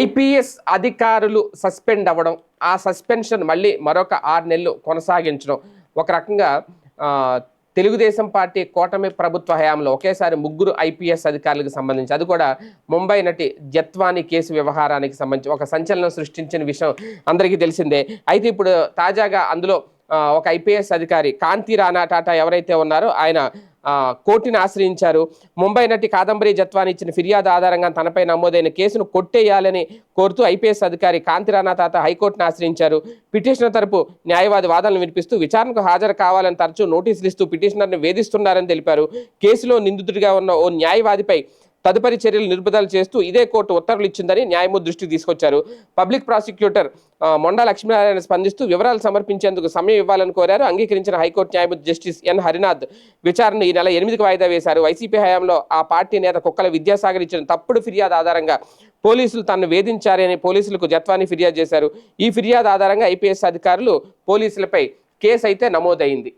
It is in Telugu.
ఐపీఎస్ అధికారులు సస్పెండ్ అవ్వడం ఆ సస్పెన్షన్ మళ్ళీ మరొక ఆరు నెలలు కొనసాగించడం. ఒక రకంగా తెలుగుదేశం పార్టీ కూటమి ప్రభుత్వ హయాంలో ఒకేసారి ముగ్గురు ఐపీఎస్ అధికారులకు సంబంధించి అది కూడా ముంబై నటి జత్వాని కేసు వ్యవహారానికి సంబంధించి ఒక సంచలనం సృష్టించిన విషయం అందరికీ తెలిసిందే. అయితే ఇప్పుడు తాజాగా అందులో ఒక ఐపీఎస్ అధికారి కాంతి రాణా టాటా ఎవరైతే ఉన్నారో ఆయన కోర్టుని ఆశ్రయించారు. ముంబై నటి కాదంబరి జత్వాన్ని ఇచ్చిన ఫిర్యాదు ఆధారంగా తనపై నమోదైన కేసును కొట్టేయాలని కోరుతూ ఐపీఎస్ అధికారి కాంతి రాణా తాత హైకోర్టును ఆశ్రయించారు. పిటిషనర్ తరపు న్యాయవాది వాదనలు వినిపిస్తూ విచారణకు హాజరు కావాలని తరచూ నోటీసులు ఇస్తూ పిటిషనర్ని వేధిస్తున్నారని తెలిపారు. కేసులో నిందితుడిగా ఉన్న ఓ న్యాయవాదిపై తదుపరి చర్యలు నిలుపుదల చేస్తూ ఇదే కోర్టు ఉత్తర్వులు ఇచ్చిందని న్యాయమూర్తి దృష్టికి తీసుకొచ్చారు. పబ్లిక్ ప్రాసిక్యూటర్ మొండా లక్ష్మీనారాయణ స్పందిస్తూ వివరాలు సమర్పించేందుకు సమయం ఇవ్వాలని కోరారు. అంగీకరించిన హైకోర్టు న్యాయమూర్తి జస్టిస్ ఎన్ హరినాథ్ విచారణ ఈ నెల ఎనిమిదికి వాయిదా వేశారు. వైసీపీ హయాంలో ఆ పార్టీ నేత కుక్కల విద్యాసాగర్ ఇచ్చిన తప్పుడు ఫిర్యాదు ఆధారంగా పోలీసులు తనను వేధించారని పోలీసులకు జత్వాన్ని ఫిర్యాదు చేశారు. ఈ ఫిర్యాదు ఆధారంగా ఐపీఎస్ అధికారులు పోలీసులపై కేసు అయితే నమోదైంది.